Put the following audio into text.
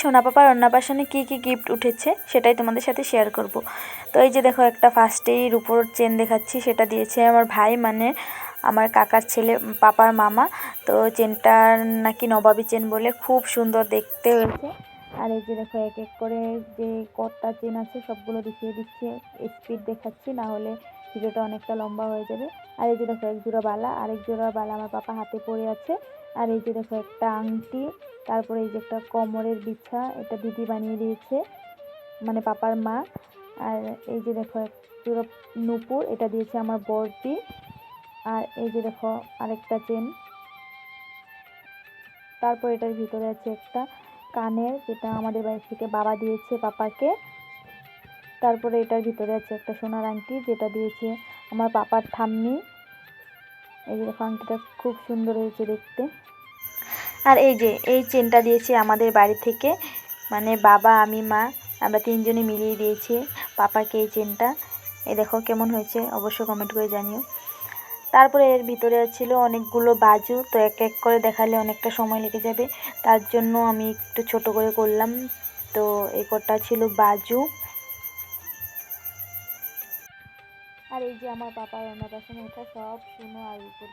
সোনা পাপার অন্নপ্রাশনে কী কী গিফট উঠেছে সেটাই তোমাদের সাথে শেয়ার করব। তো এই যে দেখো একটা ফার্স্টেই রূপোর চেন দেখাচ্ছি, সেটা দিয়েছে আমার ভাই মানে আমার কাকার ছেলে, পাপার মামা। তো চেনটার নাকি নবাবী চেন বলে খুব সুন্দর দেখতে হয়েছে। আর এই যে দেখো এক এক করে যে কটা চেন আছে, সবগুলো দেখিয়ে দিচ্ছি স্পিড দেখাচ্ছি না হলে ভিডিওটা অনেকটা লম্বা হয়ে যাবে। আর এই যে দেখো, এক জোড়া বালা আরেক জোড়া বালা আমার পাপা হাতে পড়ে আছে। আর এই যে দেখো, একটা আংটি, তারপরে এই যে একটা কোমরের বিছা, এটা দিদি বানিয়ে দিয়েছে মানে পাপার মা। আর এই যে দেখো, এক জোড়া নুপুর, এটা দিয়েছে আমার বরটি আর এই যে দেখো, আরেকটা চেন। তারপর এটার ভিতরে আছে একটা কানের, যেটা আমাদের বাড়ি থেকে বাবা দিয়েছে পাপাকে। তারপরে এটার ভিতরে আছে একটা সোনার আংটি, যেটা দিয়েছে আমার পাপার ঠাম্মি। এই আংটিটা খুব সুন্দর হয়েছে দেখতে। আর এই যে, এই চেনটা দিয়েছে আমাদের বাড়ি থেকে মানে বাবা, আমি, মা, আমরা তিনজনে মিলিয়ে দিয়েছি পাপাকে এই চেনটা। এই দেখো কেমন হয়েছে, অবশ্যই কমেন্ট করে জানিও। তারপরে এর ভিতরে ছিল অনেকগুলো বাজু, তো এক এক করে দেখালে অনেকটা সময় লেগে যাবে। তার জন্য আমি একটু ছোট করে করলাম। তো এই কটা ছিল বাজু। আর এই যে আমার পাপার অন্নপ্রাশনে ওঠা সব শুনো আর উপর